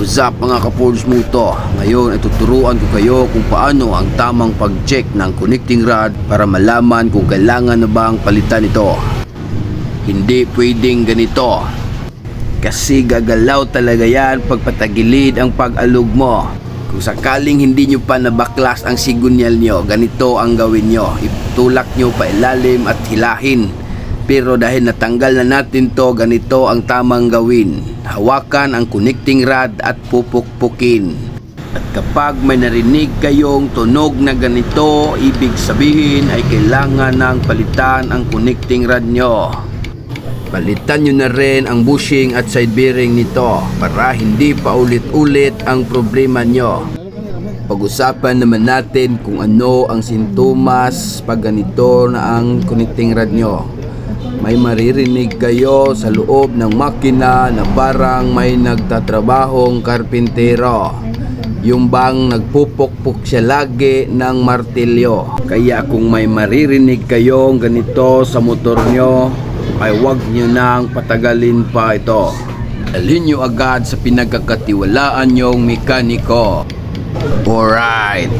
What's up mga kapolds mo to? Ngayon ay tuturuan ko kayo kung paano ang tamang pag-check ng connecting rod para malaman kung kailangan na ba ang palitan ito. Hindi pwedeng ganito. Kasi gagalaw talaga yan pag patagilid ang pag-alog mo. Kung sakaling hindi nyo pa nabaklas ang sigunyal nyo, ganito ang gawin nyo. Itulak nyo pa ilalim at hilahin. Pero dahil natanggal na natin to, ganito ang tamang gawin. Hawakan ang connecting rod at pupukpukin. At kapag may narinig kayong tunog na ganito, ibig sabihin ay kailangan ng palitan ang connecting rod nyo. Palitan nyo na rin ang bushing at side bearing nito para hindi pa ulit-ulit ang problema nyo. Pag-usapan naman natin kung ano ang sintomas pag ganito na ang connecting rod nyo. May maririnig kayo sa loob ng makina na parang may nagtatrabahong karpintero. Yung bang nagpupukpuk siya lagi ng martilyo. Kaya kung may maririnig kayong ganito sa motor nyo, ay huwag nyo nang patagalin pa ito. Dalhin nyo agad sa pinagkakatiwalaan nyong mekaniko. Alright,